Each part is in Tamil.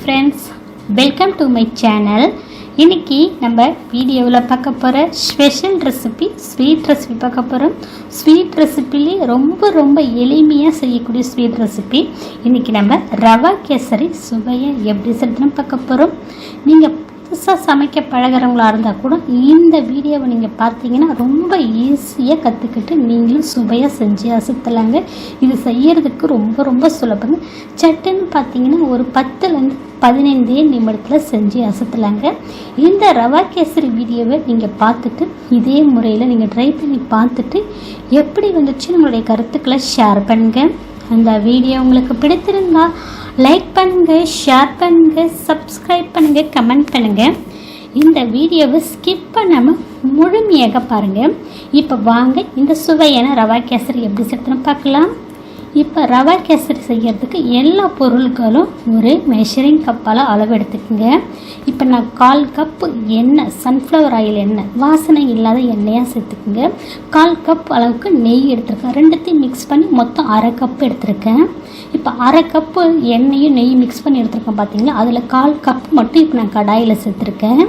Friends welcome to my channel இன்றைக்கி நம்ம வீடியோவில் பார்க்க போகிற ஸ்பெஷல் ரெசிபி ஸ்வீட் ரெசிபி பார்க்க போகிறோம் ஸ்வீட் ரெசிபிலே ரொம்ப ரொம்ப எளிமையாக செய்யக்கூடிய ஸ்வீட் ரெசிபி இன்றைக்கி நம்ம ரவா கேசரி சுவையை எப்படி செய்யணும்னு பார்க்க போகிறோம் நீங்கள் புதுசாக சமைக்க பழகிறவங்களா இருந்தால் கூட இந்த வீடியோவை நீங்கள் பார்த்தீங்கன்னா ரொம்ப ஈஸியாக கற்றுக்கிட்டு நீங்களும் சுவையாக செஞ்சு அசத்தலாங்க. இது செய்யறதுக்கு ரொம்ப ரொம்ப சுலபங்க. சட்டுன்னு பார்த்தீங்கன்னா ஒரு பத்துலேருந்து பதினைந்தே நிமிடத்தில் செஞ்சு அசத்தலாங்க. இந்த ரவா கேசரி வீடியோவை நீங்கள் பார்த்துட்டு இதே முறையில் நீங்கள் ட்ரை பண்ணி பார்த்துட்டு எப்படி வந்துச்சு? நம்மளுடைய கருத்துக்களை ஷேர் பண்ணுங்கள் அந்த வீடியோ உங்களுக்கு பிடித்திருந்தா லைக் பண்ணுங்கள் ஷேர் பண்ணுங்கள் சப்ஸ்கிரைப் பண்ணுங்கள் கமெண்ட் பண்ணுங்கள் இந்த வீடியோவை ஸ்கிப் பண்ணாமல் முழுமையாக பாருங்கள் இப்போ வாங்க இந்த சுவையான ரவா கேசரி எப்படி செத்துன்னு பார்க்கலாம். இப்போ ரவா கேசரி செய்கிறதுக்கு எல்லா பொருட்களும் ஒரு மெஷரிங் கப்பால் அளவு எடுத்துக்கோங்க இப்போ நான் கால் கப்பு எண்ணெய் சன்ஃப்ளவர் ஆயில் எண்ணெய் வாசனை இல்லாத எண்ணெயாக சேர்த்துக்குங்க. கால் கப் அளவுக்கு நெய் எடுத்துருக்கேன். ரெண்டுத்தையும் மிக்ஸ் பண்ணி மொத்தம் அரை கப் எடுத்திருக்கேன். இப்போ அரை கப்பு எண்ணெயும் நெய் மிக்ஸ் பண்ணி எடுத்துருக்கேன் பார்த்தீங்களா அதில் கால் கப் மட்டும் இப்போ நான் கடாயில் சேர்த்துருக்கேன்.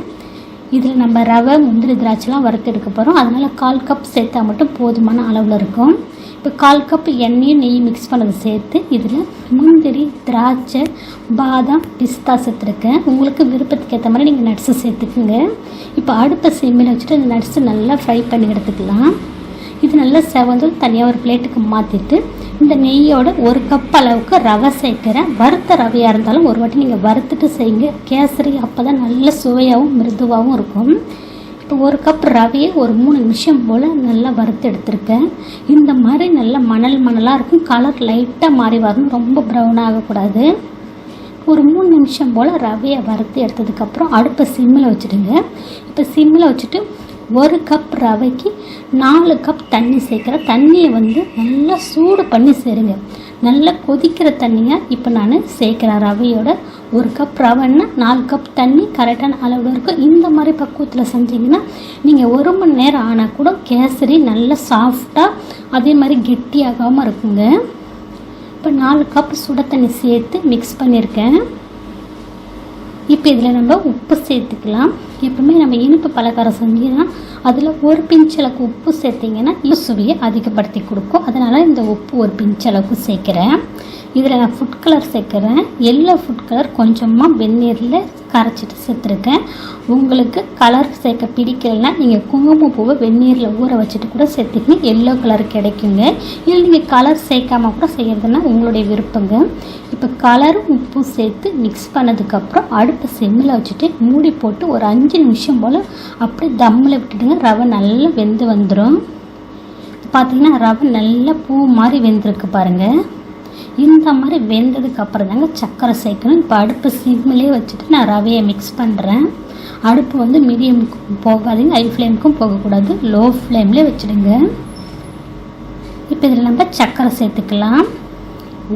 இதில் நம்ம ரவை முந்திரி திராட்சைலாம் வறுத்து எடுக்க போகிறோம் அதனால் கால் கப் சேர்த்தா மட்டும் போதுமான அளவில் இருக்கும். இப்போ கால் கப் எண்ணெயும் நெய் மிக்ஸ் பண்ணதை சேர்த்து இதில் முந்திரி திராட்சை பாதாம் பிஸ்தா சேர்த்துருக்கேன். உங்களுக்கு விருப்பத்துக்கு ஏற்ற மாதிரி நீங்கள் நட்ஸை சேர்த்துக்குங்க. இப்போ அடுப்பை சிம்மில் வச்சுட்டு இந்த நட்ஸை நல்லா ஃப்ரை பண்ணி எடுத்துக்கலாம். இது நல்லா செவந்து தனியாக ஒரு பிளேட்டுக்கு மாற்றிட்டு இந்த நெய்யோட ஒரு கப் அளவுக்கு ரவை சேர்க்குறேன். வறுத்த ரவையாக இருந்தாலும் ஒரு வாட்டி நீங்கள் வறுத்துட்டு செய்யுங்க. கேசரி அப்போ தான் நல்ல சுவையாகவும் மிருதுவாகவும் இருக்கும். இப்போ ஒரு கப் ரவையை ஒரு மூணு நிமிஷம் போல் நல்லா வறுத்து எடுத்திருக்கேன். இந்த மாதிரி நல்லா மணல் மணலாக இருக்கும். கலர் லைட்டாக மாறி வரணும். ரொம்ப ப்ரௌன் ஆகக்கூடாது. ஒரு மூணு நிமிஷம் போல் ரவையை வறுத்து எடுத்ததுக்கப்புறம் அடுப்பை சிம்மில் வச்சுடுங்க. இப்போ சிம்மில் வச்சுட்டு ஒரு கப் ரவைக்கு நாலு கப் தண்ணி சேர்க்குற தண்ணியை வந்து நல்லா சூடு பண்ணி சேருங்க. நல்லா கொதிக்கிற தண்ணியாக இப்போ நான் சேர்க்குறேன் ரவையோட ஒரு கப் ரவைன்னா நாலு கப் தண்ணி கரெக்டான அளவில் இருக்கும். இந்த மாதிரி பக்குவத்தில் செஞ்சீங்கன்னா நீங்கள் ஒரு மணி நேரம் ஆனால் கூட கேசரி நல்லா சாஃப்டாக அதே மாதிரி கெட்டியாகாமல் இருக்குங்க. இப்போ நாலு கப் சுட தண்ணி சேர்த்து மிக்ஸ் பண்ணியிருக்கேன். இப்போ இதில் நம்ம உப்பு சேர்த்துக்கலாம். எப்பவுமே நம்ம இனிப்பு பலகாரம் செஞ்சீங்கன்னா அதில் ஒரு பிஞ்சளவுக்கு உப்பு சேர்த்திங்கன்னா சுவையை அதிகப்படுத்தி கொடுக்கும். அதனால் இந்த உப்பு ஒரு பிஞ்சளவுக்கு சேர்க்குறேன். இதில் நான் ஃபுட் கலர் சேர்க்குறேன். எல்லோ ஃபுட் கலர் கொஞ்சமாக வெந்நீரில் கரைச்சிட்டு சேர்த்துருக்கேன். உங்களுக்கு கலர் சேர்க்க பிடிக்கலன்னா நீங்கள் குங்குமப்பூவை வெந்நீரில் ஊற வச்சுட்டு கூட சேர்த்துக்கணும் எல்லோ கலர் கிடைக்குங்க. இல்லை நீங்கள் கலர் சேர்க்காம கூட செய்கிறதுனா உங்களுடைய விருப்பங்க. இப்போ கலரும் உப்பும் சேர்த்து மிக்ஸ் பண்ணதுக்கப்புறம் அடுப்பு செம்மில் வச்சுட்டு மூடி போட்டு ஒரு அஞ்சு நிமிஷம் போல் அப்படியே தம்மில் விட்டுடுங்க. ரவை நல்லா வெந்து வந்துடும் பார்த்தீங்கன்னா ரவை நல்லா பூ மாதிரி வெந்திருக்கு பாருங்கள் இந்த மாதிரி வெந்ததுக்கு அப்புறம் தாங்க சர்க்கரை சேர்க்கணும். இப்போ அடுப்பு சிம்மிலே வச்சுட்டு நான் ரவையை மிக்ஸ் பண்ணுறேன் அடுப்பு வந்து மீடியமுக்கும் போகாதீங்க. ஹை ஃப்ளேமுக்கும் போகக்கூடாது. லோ ஃப்ளேம்லேயே வச்சுடுங்க. இப்போ இதில் நம்ம சர்க்கரை சேர்த்துக்கலாம்.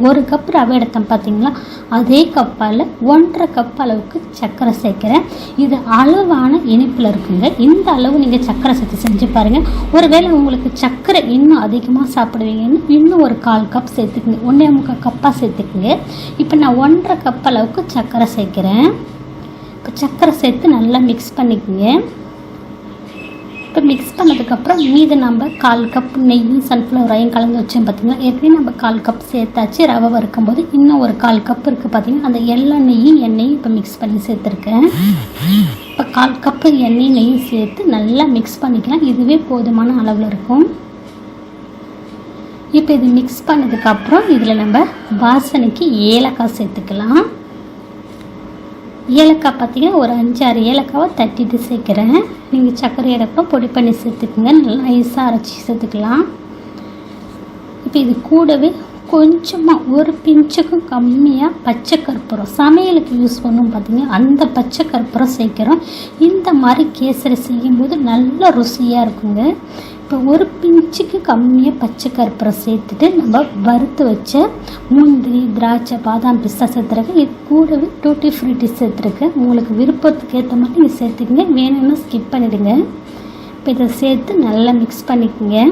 ஒரு கப் ரவை எடுத்தேன் பார்த்தீங்களா அதே கப்பால் ஒன்றரை கப் அளவுக்கு சர்க்கரை சேர்க்குறேன். இது அளவான இனிப்பில் இருக்குங்க. இந்த அளவு நீங்கள் சர்க்கரை சேர்த்து செஞ்சு பாருங்கள் ஒருவேளை உங்களுக்கு சர்க்கரை இன்னும் அதிகமாக சாப்பிடுவீங்கன்னு இன்னும் ஒரு கால் கப் சேர்த்துக்குங்க. ஒன்றே முக்கால் கப்பாக சேர்த்துக்குங்க. இப்போ நான் ஒன்றரை கப் அளவுக்கு சர்க்கரை சேர்க்குறேன். இப்போ சர்க்கரை சேர்த்து நல்லா மிக்ஸ் பண்ணிக்கோங்க. இப்போ மிக்ஸ் பண்ணதுக்கப்புறம் மீது நம்ம கால் கப் நெய்யும் சன்ஃப்ளவர் ஆயும் கலந்து வச்சோம் பார்த்தீங்கன்னா ஏற்கனவே நம்ம கால் கப் சேர்த்தாச்சு ரவை வறுக்கும்போது இன்னும் ஒரு கால் கப் இருக்குது பார்த்தீங்கன்னா அந்த எல்லா நெய்யும் எண்ணெயும் இப்போ மிக்ஸ் பண்ணி சேர்த்துருக்கேன். இப்போ கால் கப்பு எண்ணெய் நெய்யும் சேர்த்து நல்லா மிக்ஸ் பண்ணிக்கலாம். இதுவே போதுமான அளவில் இருக்கும். இப்போ இது மிக்ஸ் பண்ணதுக்கப்புறம் இதில் நம்ம வாசனைக்கு ஏலக்காய் சேர்த்துக்கலாம். ஏலக்காய் பார்த்தீங்கன்னா ஒரு அஞ்சாறு ஏலக்காவை தட்டிட்டு சேர்க்குறேன். நீங்கள் சர்க்கரை ஏலக்காய் பொடி பண்ணி சேர்த்துக்குங்க. நல்லா நைஸாக அரைச்சி சேர்த்துக்கலாம். இப்போ இது கூடவே கொஞ்சமாக ஒரு பிஞ்சுக்கும் கம்மியாக பச்சை கற்பூரம். சமையலுக்கு யூஸ் பண்ணும் பார்த்தீங்கன்னா அந்த பச்சை கற்பூரம் சேர்க்குறோம். இந்த மாதிரி கேசரி செய்யும்போது நல்ல ருசியாக இருக்குங்க. இப்போ ஒரு பிஞ்சுக்கு கம்மியாக பச்சை கற்பூரம் சேர்த்துட்டு நம்ம வறுத்து வச்ச முந்திரி திராட்சை பாதாம் பிஸ்தா சேர்த்துருக்கேன் இது கூடவே டூட்டி ஃப்ரூட்டி சேர்த்துருக்கேன் உங்களுக்கு விருப்பத்துக்கு ஏற்ற மாதிரி நீங்கள் சேர்த்துக்கிங்க. வேணும்னா ஸ்கிப் பண்ணிவிடுங்க இப்போ இதை சேர்த்து நல்லா மிக்ஸ் பண்ணிக்கோங்க.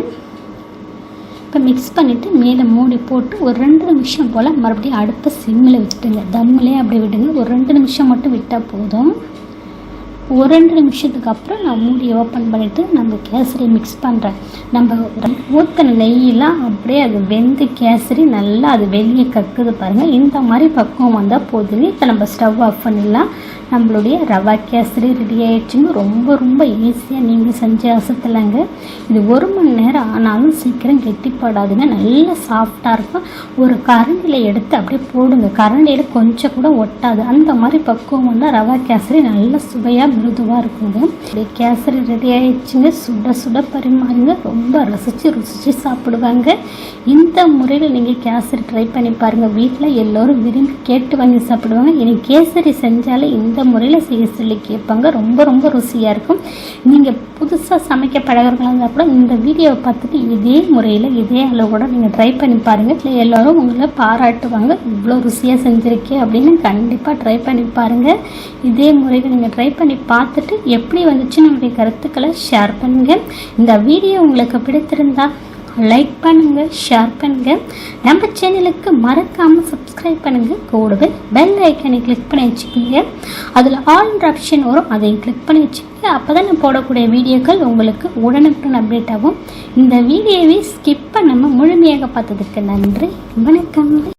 இப்போ மிக்ஸ் பண்ணிவிட்டு மேலே மூடி போட்டு ஒரு ரெண்டு நிமிஷம் போல் மறுபடியும் அடுப்பை சிம்மில் விட்டுடுங்க. தம்மிலே அப்படி விடுங்க. ஒரு ரெண்டு நிமிஷம் மட்டும் விட்டால் போதும். ஒரு ரெண்டு நிமிஷத்துக்கு அப்புறம் நான் மூடி ஓப்பன் பண்ணிவிட்டு நம்ம கேசரி மிக்ஸ் பண்ணுறேன் நம்ம ஊற்றின நெய்யெல்லாம் அப்படியே அது வெந்து கேசரி நல்லா அது வெளியே கக்குது பாருங்கள் இந்த மாதிரி பக்குவம் வந்தால் போதுங்க இப்போ நம்ம ஸ்டவ் ஆஃப் பண்ணிடலாம். நம்மளுடைய ரவா கேசரி ரெடி ஆயிடுச்சுங்க ரொம்ப ரொம்ப ஈஸியாக நீங்கள் செஞ்சு அசத்தலைங்க. இது ஒரு மணி நேரம் ஆனாலும் சீக்கிரம் கெட்டிப்படாதுங்க. நல்லா சாஃப்டாக இருக்கும். ஒரு கரண்டியில் எடுத்து அப்படியே போடுங்க. கரண்டியில் கொஞ்சம் கூட ஒட்டாது. அந்த மாதிரி பக்குவம் வந்தால் ரவா கேசரி நல்ல சுவையாக மிருதுவாக இருக்குங்க. இப்படி கேசரி ரெடி ஆயிடுச்சுங்க. சுட சுட பரிமாறுங்க. ரொம்ப ரசித்து ருசித்து சாப்பிடுவாங்க. இந்த முறையில் நீங்கள் கேசரி ட்ரை பண்ணி பாருங்கள் வீட்டில் எல்லோரும் விரும்பி கேட்டு வாங்கி சாப்பிடுவாங்க. இனி கேசரி செஞ்சாலே இந்த முறையில் செய்ய சொல்லி கேட்பாங்க. ரொம்ப ரொம்ப ருசியாக இருக்கும். நீங்கள் புதுசாக சமைக்க பழகிறவங்களாக இருந்தால் கூட இந்த வீடியோவை பார்த்துட்டு இதே முறையில் இதே அளவோட நீங்கள் ட்ரை பண்ணி பாருங்கள் இல்லை எல்லோரும் உங்களை பாராட்டுவாங்க. இவ்வளோ ருசியாக செஞ்சுருக்கே அப்படின்னு கண்டிப்பாக ட்ரை பண்ணி பாருங்கள் இதே முறையில் நீங்கள் ட்ரை பண்ணி பார்த்துட்டு எப்படி வந்துச்சு? நம்முடைய கருத்துக்களை ஷேர் பண்ணுங்கள் இந்த வீடியோ உங்களுக்கு பிடித்திருந்தா லைக் பண்ணுங்கள் ஷேர் பண்ணுங்கள் நம்ம சேனலுக்கு மறக்காமல் சப்ஸ்கிரைப் பண்ணுங்கள் கூடவே பெல் ஐக்கனை கிளிக் பண்ணி வச்சுக்கோங்க. அதில் ஆல்ன்ற ஆப்ஷன் வரும் அதையும் கிளிக் பண்ணி வச்சுக்கோங்க. அப்போ தான் நான் போடக்கூடிய வீடியோக்கள் உங்களுக்கு உடனுக்குடன் அப்டேட் ஆகும். இந்த வீடியோவை ஸ்கிப் பண்ணாமல் முழுமையாக பார்த்ததுக்கு நன்றி. வணக்கம்